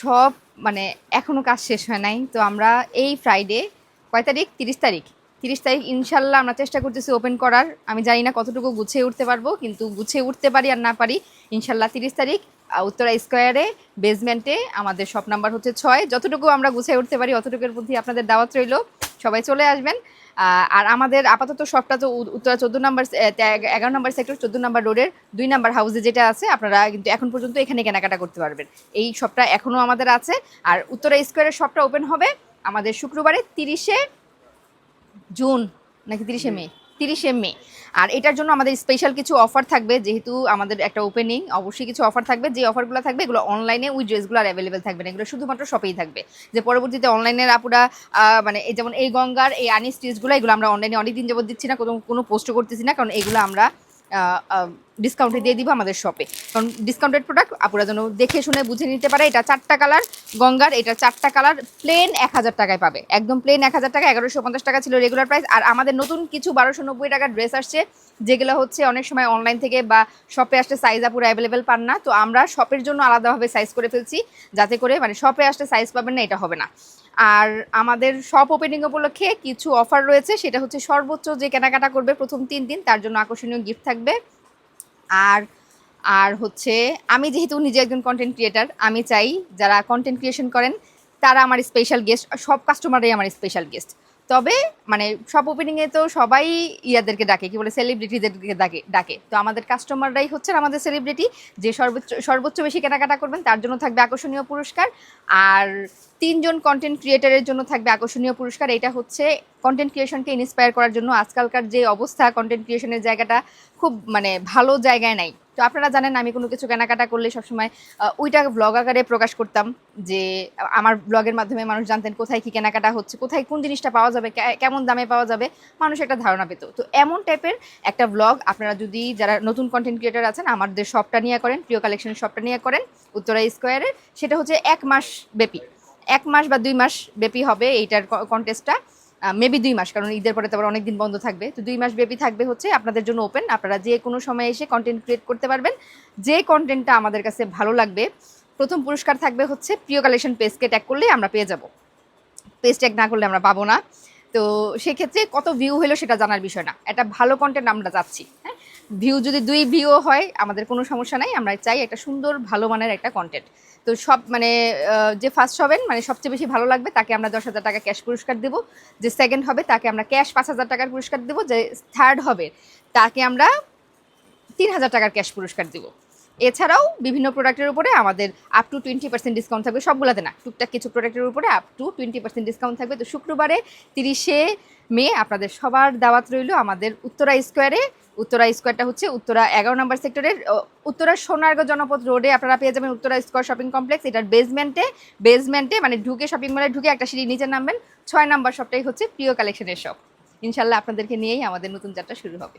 সব মানে এখনও কাজ শেষ হয় নাই। তো আমরা এই ফ্রাইডে কয় তারিখ? তিরিশ তারিখ। তিরিশ তারিখ ইনশাল্লাহ আমরা চেষ্টা করতেছি ওপেন করার। আমি জানি না কতটুকু গুছিয়ে উঠতে পারব, কিন্তু গুছিয়ে উঠতে পারি আর না পারি, ইনশাল্লাহ তিরিশ তারিখ উত্তরা স্কোয়ারে বেসমেন্টে আমাদের শপ নাম্বার হচ্ছে ছয়। যতটুকু আমরা গুছিয়ে উঠতে পারি, অতটুকুর প্রতি আপনাদের দাওয়াত রইল। সবাই চলে আসবেন। আর আমাদের আপাতত শপটা তো উত্তরা চোদ্দ নম্বর এগারো নম্বর সেক্টর, চোদ্দ নম্বর রোডের দুই নম্বর হাউসে যেটা আছে, আপনারা কিন্তু এখন পর্যন্ত এখানে কেনাকাটা করতে পারবেন। এই শপটা এখনও আমাদের আছে। আর উত্তরা স্কোয়ারের শপটা ওপেন হবে আমাদের শুক্রবারে তিরিশে জুন, নাকি তিরিশে মে? তিরিশে মে। আর এটার জন্য আমাদের স্পেশাল কিছু অফার থাকবে, যেহেতু আমাদের একটা ওপেনিং অবশ্যই কিছু অফার থাকবে। যে অফারগুলো থাকবে, এগুলো অনলাইনে ওই ড্রেসগুলো আর অ্যাভেলেবেল থাকবে না। এগুলো শুধুমাত্র শপেই থাকবে। যে পরবর্তীতে অনলাইনের আপুরা মানে যেমন এই গঙ্গার, এই আনি স্টিচগুলো এগুলো আমরা অনলাইনে অনেক দিন যাবত দিচ্ছি না, কোনো কোনো পোস্ট করতেছি না, কারণ এগুলো আমরা ডিসকাউন্টে দিয়ে দিব আমাদের শপে কারণ ডিসকাউন্টেড প্রোডাক্ট আপুরা যেন দেখে শুনে বুঝে নিতে পারে, এটা চারটা কালার গঙ্গার, এটা চারটা কালার প্লেন এক হাজার টাকায় পাবে। একদম প্লেন এক হাজার টাকা, এগারোশো পঞ্চাশ টাকা ছিল রেগুলার প্রাইস আর আমাদের নতুন কিছু বারোশো নব্বই টাকার ড্রেস আসছে, যেগুলো হচ্ছে অনেক সময় অনলাইন থেকে বা শপে আসলে সাইজ আপুরা অ্যাভেলেবেল পান না। তো আমরা শপের জন্য আলাদাভাবে সাইজ করে ফেলছি, যাতে করে মানে শপে আসতে সাইজ পাবেন না, এটা হবে না। আর আমাদের শপ ওপেনিং উপলক্ষে কিছু অফার রয়েছে, সেটা হচ্ছে সর্বোচ্চ যে কেনাকাটা করবে প্রথম তিন দিন, তার জন্য আকর্ষণীয় গিফট থাকবে। আর আর হচ্ছে, আমি যেহেতু নিজে একজন কন্টেন্ট ক্রিয়েটার আমি চাই যারা কন্টেন্ট ক্রিয়েশন করেন, তারা আমার স্পেশাল গেস্ট সব কাস্টমারই আমার স্পেশাল গেস্ট তবে মানে সব ওপেনিংয়ে তো সবাই ইয়াদেরকে ডাকে, কি বলে সেলিব্রিটিদেরকে ডাকে ডাকে। তো আমাদের কাস্টমাররাই হচ্ছেন আমাদের সেলিব্রিটি যে সর্বোচ্চ সর্বোচ্চ বেশি কেনাকাটা করবেন, তার জন্য থাকবে আকর্ষণীয় পুরস্কার। আর তিনজন কন্টেন্ট ক্রিয়েটারের জন্য থাকবে আকর্ষণীয় পুরস্কার, এটা হচ্ছে কন্টেন্ট ক্রিয়েশনকে ইন্সপায়ার করার জন্য। আজকালকার যে অবস্থা কন্টেন্ট ক্রিয়েশনের জায়গাটা খুব মানে ভালো জায়গায় নাই। তো আপনারা জানেন আমি কোনো কিছু কেনাকাটা করলে সবসময় ওইটা ব্লগ আকারে প্রকাশ করতাম যে, আমার ব্লগের মাধ্যমে মানুষ জানতেন কোথায় কী কেনাকাটা হচ্ছে, কোথায় কোন জিনিসটা পাওয়া যাবে কেমন দামে পাওয়া যাবে, মানুষ একটা ধারণা পেত। তো এমন টাইপের একটা ব্লগ আপনারা যদি যারা নতুন কন্টেন্ট ক্রিয়েটার আছেন, আমাদের শপটা নিয়ে করেন, প্রিয় কালেকশনের শপটা নিয়ে করেন, উত্তরা স্কোয়ারের সেটা হচ্ছে এক মাস ব্যাপী। এক মাস বা দুই মাস ব্যাপী হবে এইটার কন্টেস্টটা মেবি দুই মাস, কারণ ঈদের পরে তো আবার অনেকদিন বন্ধ থাকবে। তো দুই মাস ব্যাপী থাকবে হচ্ছে আপনাদের জন্য ওপেন আপনারা যে কোনো সময় এসে কন্টেন্ট ক্রিয়েট করতে পারবেন। যে কন্টেন্টটা আমাদের কাছে ভালো লাগবে, প্রথম পুরস্কার থাকবে হচ্ছে প্রিয় কালেকশন পেজকে ট্যাগ করলে আমরা পেয়ে যাব। পেজ ট্যাগ না করলে আমরা পাবো না। তো সেক্ষেত্রে কত ভিউ হলো সেটা জানার বিষয় না। একটা ভালো কন্টেন্ট আমরা যাচ্ছি হ্যাঁ? ভিউ যদি দুই ভিউ হয়, আমাদের কোনো সমস্যা নাই। আমরা চাই একটা সুন্দর, ভালো মানের একটা কন্টেন্ট তো সব মানে যে ফার্স্ট হবেন মানে সবচেয়ে বেশি ভালো লাগবে, তাকে আমরা দশ হাজার টাকা ক্যাশ পুরস্কার দেবো। যে সেকেন্ড হবে, তাকে আমরা ক্যাশ পাঁচ হাজার টাকার পুরস্কার দেবো। যে থার্ড হবে, তাকে আমরা তিন হাজার টাকার ক্যাশ পুরস্কার দেবো। এছাড়াও বিভিন্ন প্রোডাক্টের উপরে আমাদের up to twenty percent discount থাকবে সবগুলোতে না। টুকটাক কিছু প্রোডাক্টের উপরে up to twenty percent discount থাকবে। তো শুক্রবারে তিরিশে মে আপনাদের সবার দাওয়াত রইল আমাদের উত্তরা স্কোয়ারে। উত্তরা স্কোয়ারটা হচ্ছে উত্তরা এগারো নম্বর সেক্টরের উত্তরা সোনারগাঁ জনপথ রোডে আপনারা পেয়ে যাবেন উত্তরা স্কোয়ার শপিং কমপ্লেক্স। এটার বেসমেন্টে বেসমেন্টে মানে ঢুকে শপিং মলে ঢুকে একটা সিঁড়ি নিচে নামবেন। ছয় নম্বর শপটাই হচ্ছে প্রিয় কালেকশনের শপ ইনশাল্লাহ আপনাদেরকে নিয়েই আমাদের নতুন যাত্রা শুরু হবে।